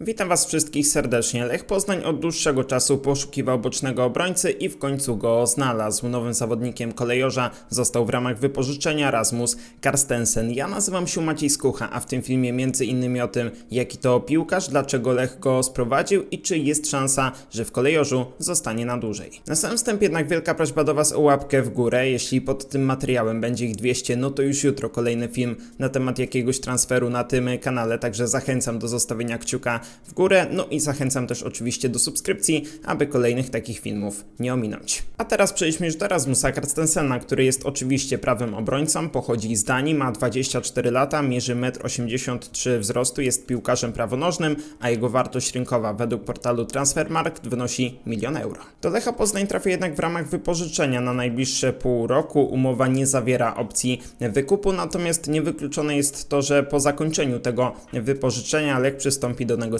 Witam Was wszystkich serdecznie. Lech Poznań od dłuższego czasu poszukiwał bocznego obrońcy i w końcu go znalazł. Nowym zawodnikiem kolejorza został w ramach wypożyczenia Rasmus Karstensen. Ja nazywam się Maciej Skucha, a w tym filmie między innymi o tym, jaki to piłkarz, dlaczego Lech go sprowadził i czy jest szansa, że w kolejorzu zostanie na dłużej. Na samym wstępie jednak wielka prośba do Was o łapkę w górę. Jeśli pod tym materiałem będzie ich 200, no to już jutro kolejny film na temat jakiegoś transferu na tym kanale, także zachęcam do zostawienia kciuka w górę, no i zachęcam też oczywiście do subskrypcji, aby kolejnych takich filmów nie ominąć. A teraz przejdźmy już do Rasmusa Karstensena, który jest oczywiście prawym obrońcą, pochodzi z Danii, ma 24 lata, mierzy 1,83 m wzrostu, jest piłkarzem prawonożnym, a jego wartość rynkowa według portalu Transfermarkt wynosi 1 euro. Do Lecha Poznań trafia jednak w ramach wypożyczenia na najbliższe pół roku. Umowa nie zawiera opcji wykupu, natomiast niewykluczone jest to, że po zakończeniu tego wypożyczenia Lech przystąpi do negocjacji.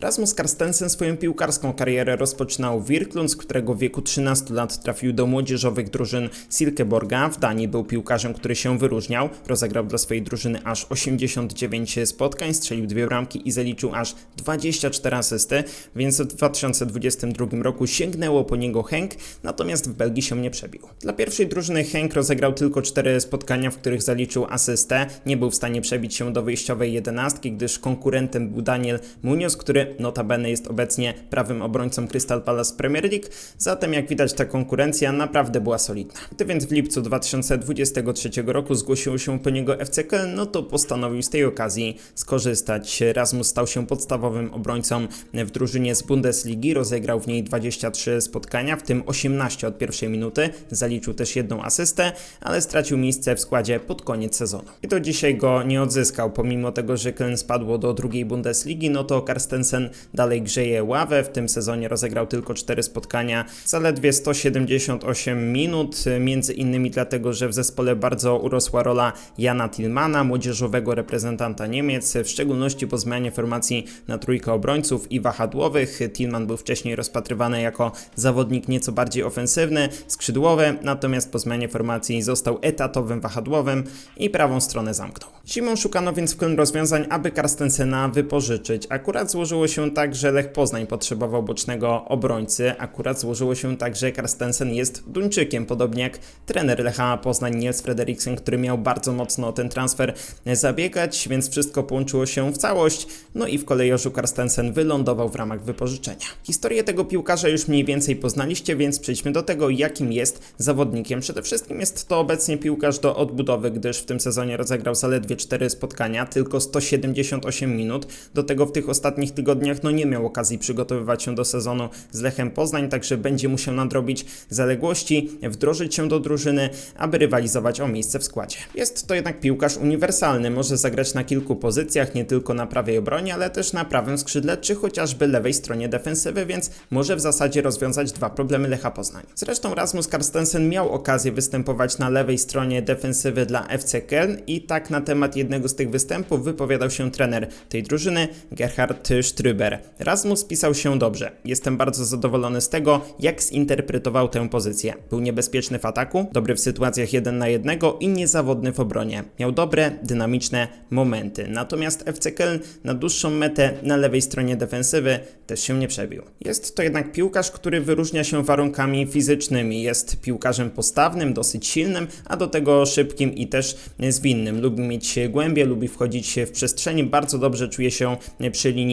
Rasmus Karstensen swoją piłkarską karierę rozpoczynał w Wirklund, z którego w wieku 13 lat trafił do młodzieżowych drużyn Silkeborga. W Danii był piłkarzem, który się wyróżniał. Rozegrał dla swojej drużyny aż 89 spotkań, strzelił dwie bramki i zaliczył aż 24 asysty, więc w 2022 roku sięgnęło po niego Henk, natomiast w Belgii się nie przebił. Dla pierwszej drużyny Henk rozegrał tylko 4 spotkania, w których zaliczył asystę. Nie był w stanie przebić się do wyjściowej jedenastki, gdyż konkurentem był Daniel Munoz, który notabene jest obecnie prawym obrońcą Crystal Palace Premier League. Zatem jak widać ta konkurencja naprawdę była solidna. Gdy więc w lipcu 2023 roku zgłosiło się po niego FC Köln, no to postanowił z tej okazji skorzystać. Rasmus stał się podstawowym obrońcą w drużynie z Bundesligi, rozegrał w niej 23 spotkania, w tym 18 od pierwszej minuty, zaliczył też jedną asystę, ale stracił miejsce w składzie pod koniec sezonu. I do dzisiaj go nie odzyskał, pomimo tego, że Köln spadło do drugiej Bundesligi, no to Karstensen dalej grzeje ławę, w tym sezonie rozegrał tylko 4 spotkania, zaledwie 178 minut, między innymi dlatego, że w zespole bardzo urosła rola Jana Tillmana, młodzieżowego reprezentanta Niemiec, w szczególności po zmianie formacji na trójkę obrońców i wahadłowych. Tillman był wcześniej rozpatrywany jako zawodnik nieco bardziej ofensywny, skrzydłowy, natomiast po zmianie formacji został etatowym wahadłowym i prawą stronę zamknął. Zimą szukano więc w Köln rozwiązań, aby Karstensena wypożyczyć. Akurat złożyło się tak, że Lech Poznań potrzebował bocznego obrońcy. Akurat złożyło się tak, że Karstensen jest Duńczykiem, podobnie jak trener Lecha Poznań Niels Frederiksen, który miał bardzo mocno o ten transfer zabiegać, więc wszystko połączyło się w całość. No i w kolejorzu Karstensen wylądował w ramach wypożyczenia. Historię tego piłkarza już mniej więcej poznaliście, więc przejdźmy do tego, jakim jest zawodnikiem. Przede wszystkim jest to obecnie piłkarz do odbudowy, gdyż w tym sezonie rozegrał zaledwie 4 spotkania, tylko 178 minut. Do tego w tych ostatnich tygodniach no nie miał okazji przygotowywać się do sezonu z Lechem Poznań, także będzie musiał nadrobić zaległości, wdrożyć się do drużyny, aby rywalizować o miejsce w składzie. Jest to jednak piłkarz uniwersalny, może zagrać na kilku pozycjach, nie tylko na prawej obronie, ale też na prawym skrzydle, czy chociażby lewej stronie defensywy, więc może w zasadzie rozwiązać dwa problemy Lecha Poznań. Zresztą Rasmus Karstensen miał okazję występować na lewej stronie defensywy dla FC Köln i tak na temat jednego z tych występów wypowiadał się trener tej drużyny, Gerhard Strüber. Rasmus pisał się dobrze. Jestem bardzo zadowolony z tego, jak zinterpretował tę pozycję. Był niebezpieczny w ataku, dobry w sytuacjach jeden na jednego i niezawodny w obronie. Miał dobre, dynamiczne momenty. Natomiast FC Köln na dłuższą metę na lewej stronie defensywy też się nie przebił. Jest to jednak piłkarz, który wyróżnia się warunkami fizycznymi. Jest piłkarzem postawnym, dosyć silnym, a do tego szybkim i też zwinnym. Lubi mieć głębie, lubi wchodzić w przestrzeni, bardzo dobrze czuje się przy linii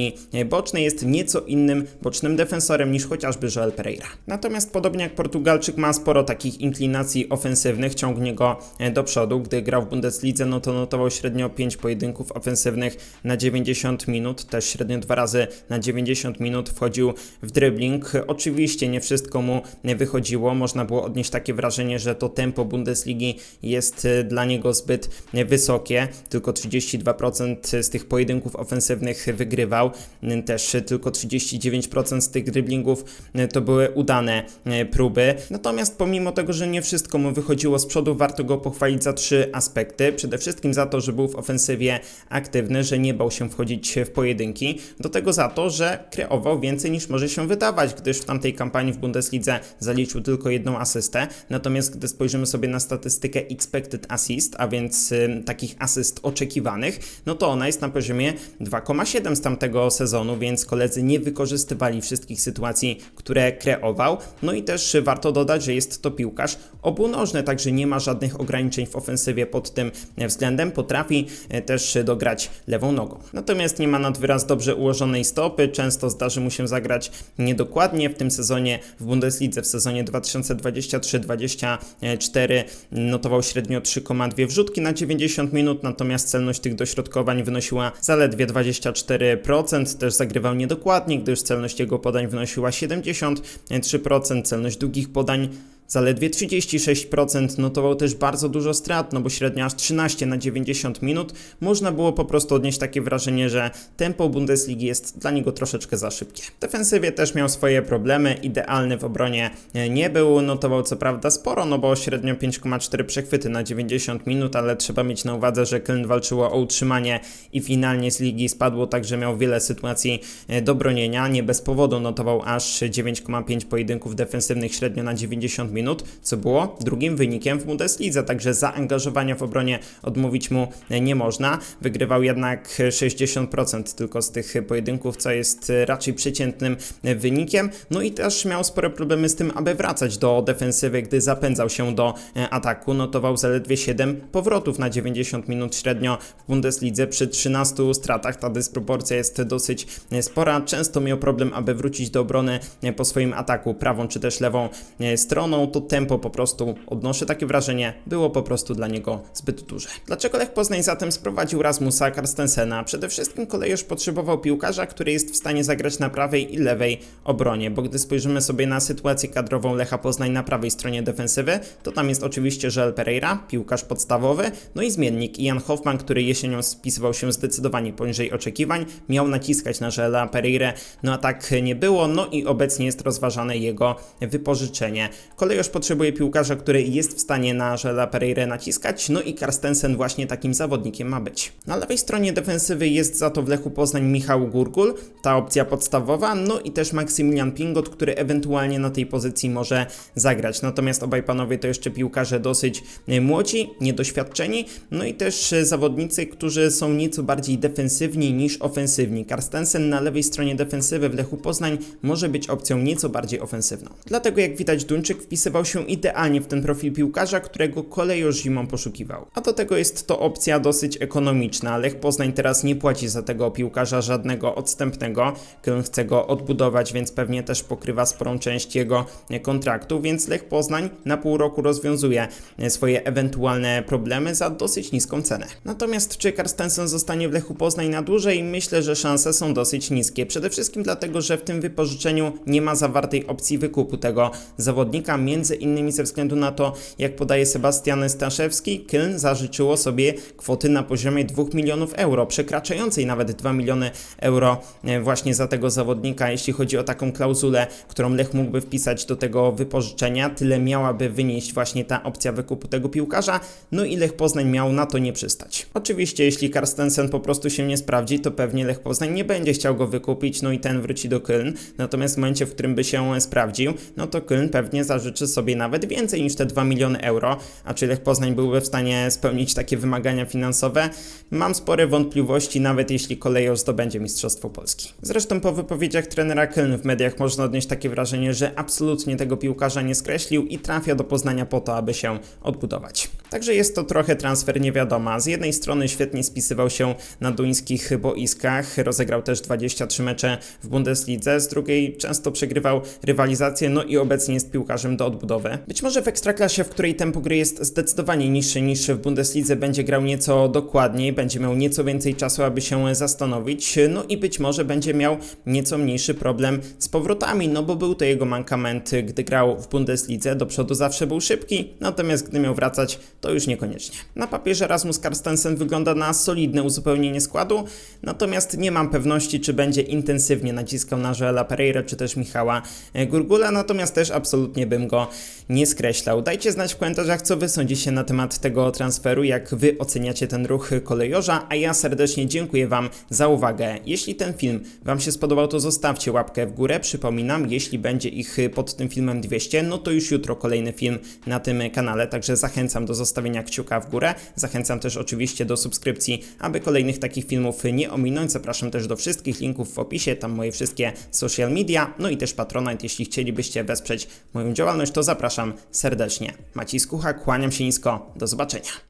bocznej, jest nieco innym bocznym defensorem niż chociażby Joel Pereira. Natomiast podobnie jak Portugalczyk ma sporo takich inklinacji ofensywnych, ciągnie go do przodu. Gdy grał w Bundeslidze, no to notował średnio 5 pojedynków ofensywnych na 90 minut, też średnio dwa razy na 90 minut wchodził w dribbling. Oczywiście nie wszystko mu wychodziło, można było odnieść takie wrażenie, że to tempo Bundesligi jest dla niego zbyt wysokie, tylko 32% z tych pojedynków ofensywnych wygrywał, też tylko 39% z tych dribblingów to były udane próby. Natomiast pomimo tego, że nie wszystko mu wychodziło z przodu, warto go pochwalić za trzy aspekty. Przede wszystkim za to, że był w ofensywie aktywny, że nie bał się wchodzić w pojedynki. Do tego za to, że kreował więcej niż może się wydawać, gdyż w tamtej kampanii w Bundeslidze zaliczył tylko jedną asystę. Natomiast gdy spojrzymy sobie na statystykę expected assist, a więc y, takich asyst oczekiwanych, no to ona jest na poziomie 2,7 z tamtego tego sezonu, więc koledzy nie wykorzystywali wszystkich sytuacji, które kreował. No i też warto dodać, że jest to piłkarz obunożny, także nie ma żadnych ograniczeń w ofensywie pod tym względem. Potrafi e, też dograć lewą nogą. Natomiast nie ma nad wyraz dobrze ułożonej stopy, często zdarzy mu się zagrać niedokładnie. W tym sezonie w Bundeslidze w sezonie 2023-24 notował średnio 3,2 wrzutki na 90 minut, natomiast celność tych dośrodkowań wynosiła zaledwie 24%. Też zagrywał niedokładnie, gdyż celność jego podań wynosiła 73%, celność długich podań Zaledwie 36% notował też bardzo dużo strat, no bo średnio aż 13 na 90 minut. Można było po prostu odnieść takie wrażenie, że tempo Bundesligi jest dla niego troszeczkę za szybkie. W defensywie też miał swoje problemy, idealny w obronie nie był, notował co prawda sporo, no bo średnio 5,4 przechwyty na 90 minut, ale trzeba mieć na uwadze, że Köln walczyło o utrzymanie i finalnie z ligi spadło, także miał wiele sytuacji e, do bronienia. Nie bez powodu notował aż 9,5 pojedynków defensywnych średnio na 90 minut, co było drugim wynikiem w Bundeslidze, także zaangażowania w obronie odmówić mu nie można. Wygrywał jednak 60% tylko z tych pojedynków, co jest raczej przeciętnym wynikiem. No i też miał spore problemy z tym, aby wracać do defensywy, gdy zapędzał się do ataku. Notował zaledwie 7 powrotów na 90 minut średnio w Bundeslidze przy 13 stratach. Ta dysproporcja jest dosyć spora. Często miał problem, aby wrócić do obrony po swoim ataku prawą czy też lewą stroną to tempo po prostu, odnoszę takie wrażenie, było po prostu dla niego zbyt duże. Dlaczego Lech Poznań zatem sprowadził Rasmusa Karstensena? Przede wszystkim kolejarz potrzebował piłkarza, który jest w stanie zagrać na prawej i lewej obronie, bo gdy spojrzymy sobie na sytuację kadrową Lecha Poznań na prawej stronie defensywy, to tam jest oczywiście Joel Pereira, piłkarz podstawowy, no i zmiennik Ian Hoffman, który jesienią spisywał się zdecydowanie poniżej oczekiwań, miał naciskać na Joela Pereira, no a tak nie było, no i obecnie jest rozważane jego wypożyczenie. Kolejarz potrzebuje piłkarza, który jest w stanie na Żela Pereira naciskać, no i Karstensen właśnie takim zawodnikiem ma być. Na lewej stronie defensywy jest za to w Lechu Poznań Michał Gurgul, ta opcja podstawowa, no i też Maksymilian Pingot, który ewentualnie na tej pozycji może zagrać. Natomiast obaj panowie to jeszcze piłkarze dosyć e, młodzi, niedoświadczeni, no i też e, zawodnicy, którzy są nieco bardziej defensywni niż ofensywni. Karstensen na lewej stronie defensywy w Lechu Poznań może być opcją nieco bardziej ofensywną. Dlatego jak widać Duńczyk wpisywał się idealnie w ten profil piłkarza, którego kolejorz zimą poszukiwał. A do tego jest to opcja dosyć ekonomiczna. Lech Poznań teraz nie płaci za tego piłkarza żadnego odstępnego. Köln chce go odbudować, więc pewnie też pokrywa sporą część jego kontraktu, więc Lech Poznań na pół roku rozwiązuje swoje ewentualne problemy za dosyć niską cenę. Natomiast czy Karstensen zostanie w Lechu Poznań na dłużej? Myślę, że szanse są dosyć niskie. Przede wszystkim dlatego, że w tym wypożyczeniu nie ma zawartej opcji wykupu tego zawodnika między innymi ze względu na to, jak podaje Sebastian Staszewski, Köln zażyczyło sobie kwoty na poziomie 2 milionów euro, przekraczającej nawet 2 miliony euro e, właśnie za tego zawodnika, jeśli chodzi o taką klauzulę, którą Lech mógłby wpisać do tego wypożyczenia, tyle miałaby wynieść właśnie ta opcja wykupu tego piłkarza, no i Lech Poznań miał na to nie przystać. Oczywiście, jeśli Karstensen po prostu się nie sprawdzi, to pewnie Lech Poznań nie będzie chciał go wykupić, no i ten wróci do Köln, natomiast w momencie, w którym by się sprawdził, no to Köln pewnie zażyczy sobie nawet więcej niż te 2 miliony euro, a czy Lech Poznań byłby w stanie spełnić takie wymagania finansowe? Mam spore wątpliwości, nawet jeśli kolejorz zdobędzie Mistrzostwo Polski. Zresztą po wypowiedziach trenera Köln w mediach można odnieść takie wrażenie, że absolutnie tego piłkarza nie skreślił i trafia do Poznania po to, aby się odbudować. Także jest to trochę transfer niewiadoma. Z jednej strony świetnie spisywał się na duńskich boiskach, rozegrał też 23 mecze w Bundeslidze, z drugiej często przegrywał rywalizację, no i obecnie jest piłkarzem do odbudowy. Być może w ekstraklasie, w której tempo gry jest zdecydowanie niższe niż w Bundeslidze, będzie grał nieco dokładniej, będzie miał nieco więcej czasu, aby się zastanowić, no i być może będzie miał nieco mniejszy problem z powrotami, no bo był to jego mankament, gdy grał w Bundeslidze, do przodu zawsze był szybki, natomiast gdy miał wracać, to już niekoniecznie. Na papierze Rasmus Karstensen wygląda na solidne uzupełnienie składu, natomiast nie mam pewności, czy będzie intensywnie naciskał na Joela Pereira, czy też Michała Gurgula, natomiast też absolutnie bym go nie skreślał. Dajcie znać w komentarzach, co wy sądzicie na temat tego transferu, jak wy oceniacie ten ruch kolejorza, a ja serdecznie dziękuję wam za uwagę. Jeśli ten film wam się spodobał, to zostawcie łapkę w górę. Przypominam, jeśli będzie ich pod tym filmem 200, no to już jutro kolejny film na tym kanale, także zachęcam do zostawienia postawienia kciuka w górę. Zachęcam też oczywiście do subskrypcji, aby kolejnych takich filmów nie ominąć. Zapraszam też do wszystkich linków w opisie, tam moje wszystkie social media, no i też Patronite. Jeśli chcielibyście wesprzeć moją działalność, to zapraszam serdecznie. Maciej Skucha, kłaniam się nisko, do zobaczenia.